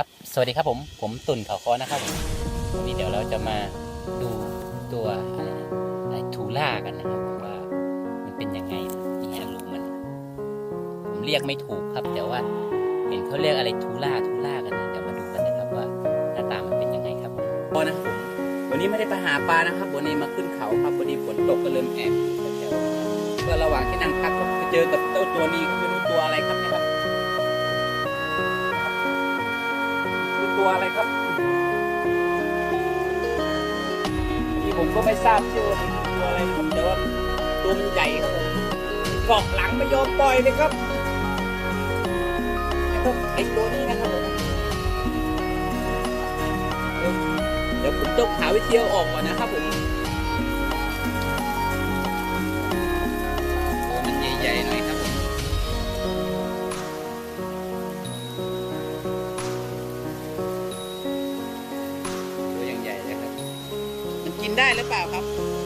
ครับ สวัสดีครับผม ผมตุ่นเขาคอนะครับวันนี้เดี๋ยวเราจะมาดูตัวอะไรนะไอทูล่ากันนะครับว่ามันเป็นยังไงนี่ฮะรูมัน ผมเรียกไม่ถูกครับ แต่ว่าเห็นเขาเรียกอะไรทูล่าทูล่ากันเดี๋ยวมาดูกันนะครับว่าหน้าตามันเป็นยังไงครับผมพอนะผมวันนี้ไม่ได้ไปหาปลานะครับ วันนี้มาขึ้นเขาครับวันนี้ฝนตกก็เลยแอบแถวๆก็ระหว่างที่นั่งพักก็ไปเจอกับเจ้าตัวนี้ก็ไม่รู้ ตัวอะไรครับนี่ผมก็ไม่ทราบชื่อว่าเป็นตัวอะไรครับแต่ว่าตัวมันใหญ่ครับผมเกาะหลังไม่ยอมปล่อยเลยครับนะครับไอตัวนี้นะครับผมเดี๋ยวเดี๋ยวผมต้องหาวิธีเอาออกก่อนนะครับผม กินได้หรือเปล่าครับ